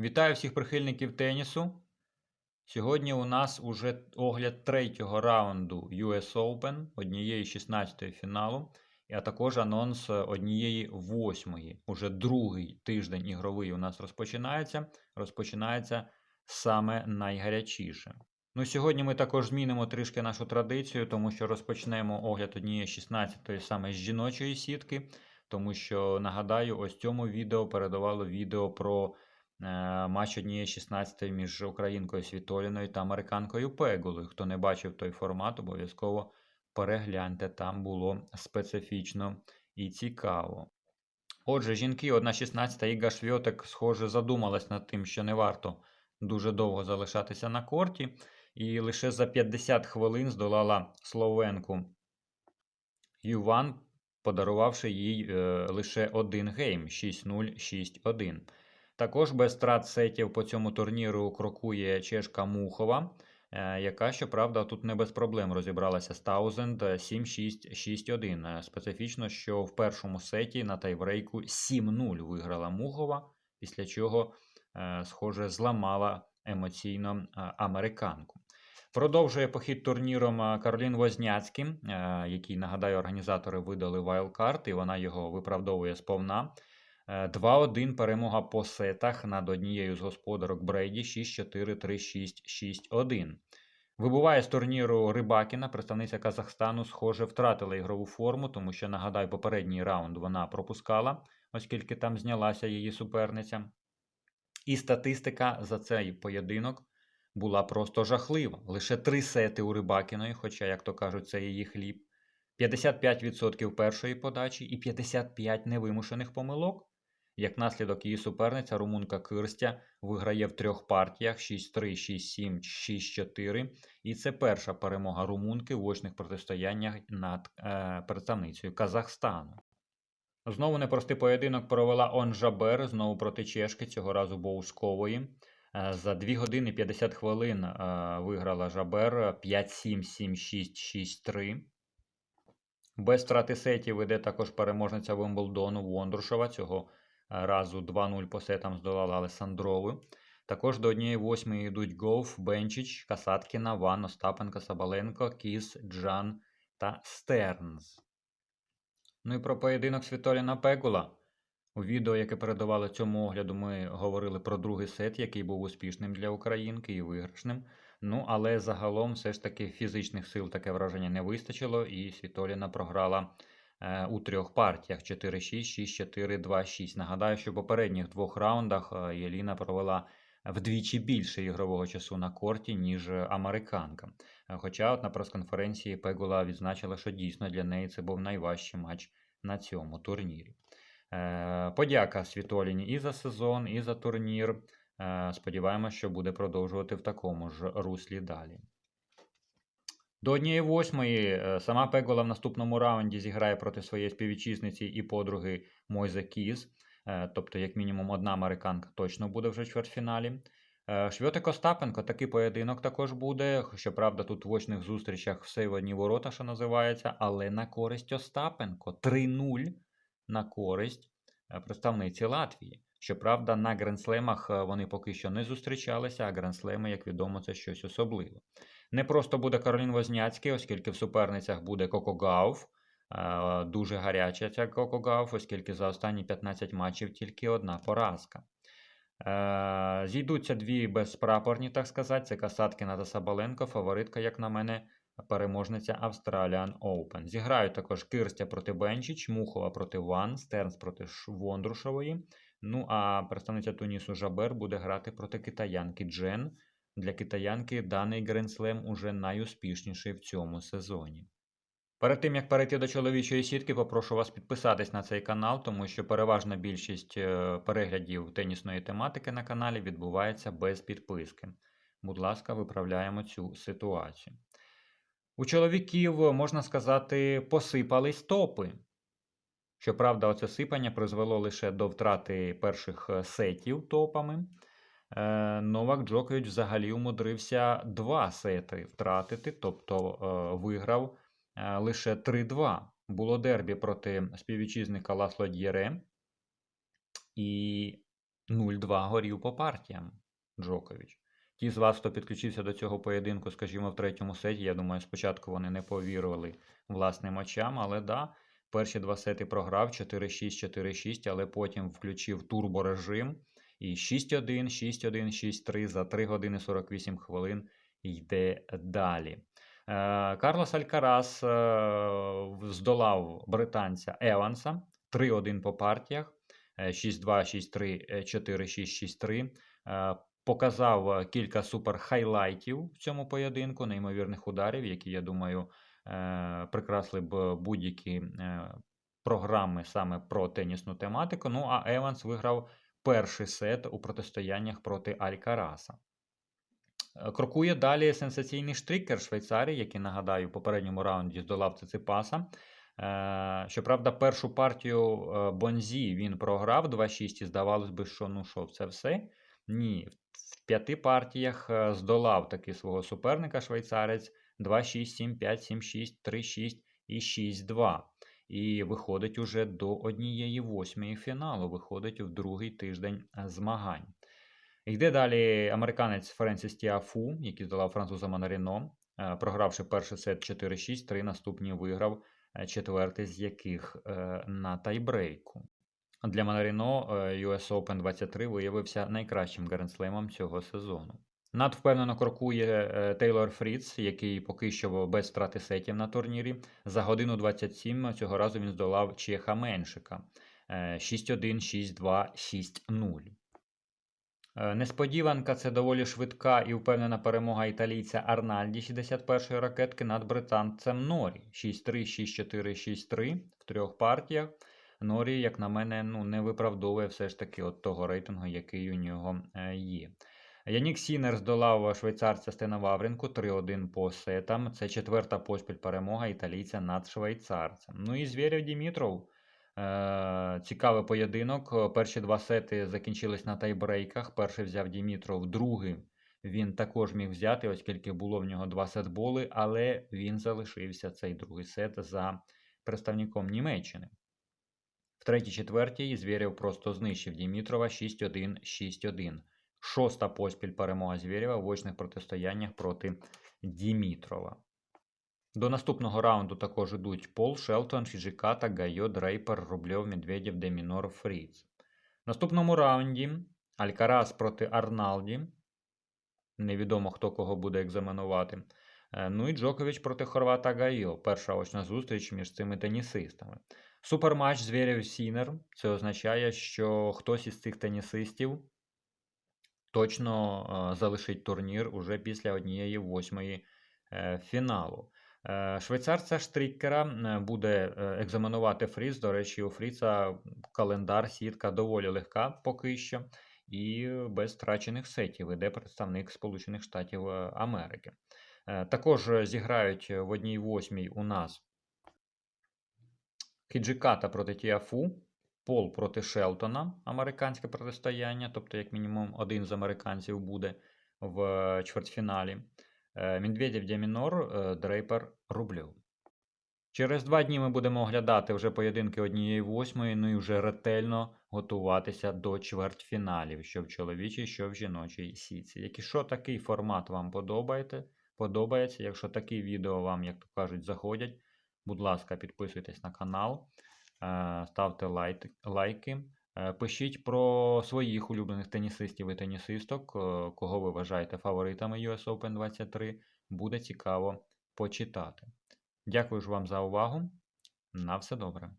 Вітаю всіх прихильників тенісу. Сьогодні у нас уже огляд третього раунду US Open, однієї 16-ї фіналу, а також анонс однієї восьмої. Уже другий тиждень ігровий у нас розпочинається. Розпочинається саме найгарячіше. Ну, сьогодні ми також змінимо трішки нашу традицію, тому що розпочнемо огляд однієї 16-ї саме з жіночої сітки. Тому що, нагадаю, ось цьому відео передавало відео про матч однієї 16 між українкою Світоліною та американкою Пегулою. Хто не бачив той формат, обов'язково перегляньте. Там було специфічно і цікаво. Отже, жінки, одна 16 Іга Швьотек, схоже, задумалась над тим, що не варто дуже довго залишатися на корті, і лише за 50 хвилин здолала словенку Юван, подарувавши їй е, лише один гейм 6-0, 6-1. Також без втрат сетів по цьому турніру крокує чешка Мухова, е, яка, щоправда, тут не без проблем розібралася з Таузенд 7-6, 6-1. Е, Специфічно, що в першому сеті на тайбрейку 7-0 виграла Мухова, після чого, е, схоже, зламала емоційно е, американку. Продовжує похід турніром е, Каролін Возняцький, е, який, нагадаю, організатори видали вайлдкарт, і вона його виправдовує сповна. Е, 2-1 перемога по сетах над однією з господарок Брейді 6-4, 3-6, 6-1. Вибуває з турніру Рибакіна, представниця Казахстану, схоже, втратила ігрову форму, тому що, нагадаю, попередній раунд вона пропускала, оскільки там знялася її суперниця. І статистика за цей поєдинок була просто жахлива. Лише три сети у Рибакіної, хоча, як то кажуть, це її хліб. 55% першої подачі і 55 невимушених помилок. Як наслідок її суперниця румунка Кирстя виграє в трьох партіях 6-3, 6-7, 6-4. І це перша перемога румунки в очних протистояннях над е, представницею Казахстану. Знову непростий поєдинок провела Он Жабер, знову проти чешки, цього разу Боускової. Е, За 2 години 50 хвилин е, виграла Жабер 5-7, 7-6, 6-3. Без втрати сетів веде також переможниця Вимблдону Вондрушова. Цього разу 2-0 по сетам здолала Алесандрову. Також до однієї восьмої йдуть Гоуф, Бенчич, Касаткіна, Ван, Остапенко, Сабаленко, Кіс, Джан та Стернс. Ну і про поєдинок Світоліна Пегула. У відео, яке передавали цьому огляду, ми говорили про другий сет, який був успішним для українки і виграшним. Ну, але загалом все ж таки фізичних сил таке враження не вистачило, і Світоліна програла у трьох партіях 4-6, 6-4, 2-6. Нагадаю, що в попередніх двох раундах е, Єліна провела вдвічі більше ігрового часу на корті, ніж американка. Е, Хоча от на прес-конференції Пегула відзначила, що дійсно для неї це був найважчий матч на цьому турнірі. Е, Подяка Світоліні і за сезон, і за турнір. Е, Сподіваємося, що буде продовжувати в такому ж руслі далі. До однієї восьмої е, сама Пегола в наступному раунді зіграє проти своєї співвітчизниці і подруги Мойзе Кіз. Е, Тобто, як мінімум, одна американка точно буде вже в чвертьфіналі. Е, Швьотик Остапенко, такий поєдинок також буде. Щоправда, тут в очних зустрічах все в одні ворота, що називається, але на користь Остапенко 3-0 на користь представниці Латвії. Щоправда, на гренслемах вони поки що не зустрічалися, а гренслеми, як відомо, це щось особливе. Не просто буде Каролін Возняцький, оскільки в суперницях буде Коко Гауф. Е, Дуже гаряча ця Коко Гауф, оскільки за останні 15 матчів тільки одна поразка. Е, Зійдуться дві безпрапорні, так сказати, це Касаткіна та Сабаленко, фаворитка, як на мене, переможниця Australian Open. Зіграють також Кирстя проти Бенчич, Мухова проти Ван, Стернс проти Вондрушової. Ну а представниця Тунісу Жабер буде грати проти китаянки Джен. Для китаянки даний гренслем уже найуспішніший в цьому сезоні. Перед тим як перейти до чоловічої сітки, попрошу вас підписатись на цей канал, тому що переважна більшість е, переглядів тенісної тематики на каналі відбувається без підписки. Будь ласка, виправляємо цю ситуацію. У чоловіків, можна сказати, посипались топи. Щоправда, оце сипання призвело лише до втрати перших е, сетів топами. Е, Новак Джокович взагалі умудрився два сети втратити, тобто е, виграв е, лише 3-2. Було дербі проти співвітчизника Ласло Д'єре. І 0-2 горів по партіям Джокович. Ті з вас, хто підключився до цього поєдинку, скажімо, в третьому сеті, я думаю, спочатку вони не повірили власним очам, але да, перші два сети програв 4-6, 4-6, але потім включив турборежим. І 6-1, 6-1, 6-3 за 3 години 48 хвилин йде далі. Е, Карлос Алькарас е, здолав британця Еванса 3-1 по партіях. е, 6-2, 6-3, е, 4-6, 6-3. Е, Показав кілька супер хайлайтів в цьому поєдинку, неймовірних ударів, які, я думаю, е, прикрасли б будь-які програми саме про тенісну тематику. Ну а Еванс виграв перший сет у протистояннях проти Алькараса. Е, Крокує далі сенсаційний штрикер Швейцарії, який, нагадаю, в попередньому раунді здолав Циципаса. Е, Щоправда, першу партію е, Бонзі він програв 2-6 і здавалось би, що ну що, це все. Ні, в п'яти партіях здолав таки свого суперника швейцарець 2-6, 7-5, 7-6, 3-6 і 6-2. І виходить уже до однієї восьмої фіналу, виходить в другий тиждень е, змагань. Йде далі американець Френсіс Тіафу, який здолав француза Манаріно, е, програвши перший сет 4-6, три наступні виграв, е, четвертий з яких на тайбрейку. Для Манаріно US Open 23 виявився найкращим грандслемом цього сезону. Надвпевнено крокує е, Тейлор Фріц, який поки що без втрати сетів на турнірі. За годину 27 цього разу він здолав Чеха Меншика е, 6-1, 6-2, 6-0. Е, Несподіванка це доволі швидка і впевнена перемога італійця Арнальді 61-ї ракетки над британцем Норі 6-3, 6-4, 6-3 в трьох партіях. Норі, як на мене, ну, не виправдовує все ж таки от того рейтингу, який у нього е, є. Янік Сінер здолав швейцарця Стена Вавренку 3-1 по сетам. Це четверта поспіль перемога італійця над швейцарцем. Ну і Звєрєв Дімітров. Е, цікавий поєдинок. Перші два сети закінчились на тайбрейках. Перший взяв Дімітров, другий він також міг взяти, оскільки було в нього два сетболи, але він залишився цей другий сет за представником Німеччини. В третій четвертій Звєрєв просто знищив Дімітрова 6-1, 6-1. Шоста поспіль перемога Звєрєва в очних протистояннях проти Дімітрова. До наступного раунду також ідуть Пол, Шелтон, Фіджиката, Гайо, Дрейпер, Рубльов, Медведєв, Демінор, Фріц. В наступному раунді Алькарас проти Арналді. Невідомо, хто кого буде екзаменувати. Е, Ну і Джокович проти Хорвата Гайо. Перша очна зустріч між цими тенісистами. Суперматч Звєрєв Сінер. Це означає, що хтось із цих тенісистів точно е, залишить турнір уже після однієї восьмої е, фіналу. Е, Швейцарця Штрікера буде екзаменувати Фріц. До речі, у Фріца календар сітка доволі легка поки що, і без втрачених сетів іде представник Сполучених Штатів е, Америки. Е, Також зіграють в одній восьмій у нас Хіджиката проти Тіафу, Пол проти Шелтона, американське протистояння, тобто, як мінімум, один з американців буде в е, чвертьфіналі. Е, Медведєв Дямінор, е, Дрейпер Рубльов. Через два дні ми будемо оглядати вже поєдинки однієї восьмої, ну і вже ретельно готуватися до чвертьфіналів, що в чоловічій, що в жіночій сітці. Якщо такий формат вам подобаєте, подобається, якщо такі відео вам, як то кажуть, заходять, будь ласка, підписуйтесь на канал, ставте лайки. Е, Пишіть про своїх улюблених тенісистів і тенісисток, е, кого ви вважаєте фаворитами US Open 23. Буде цікаво почитати. Дякую ж вам за увагу. На все добре.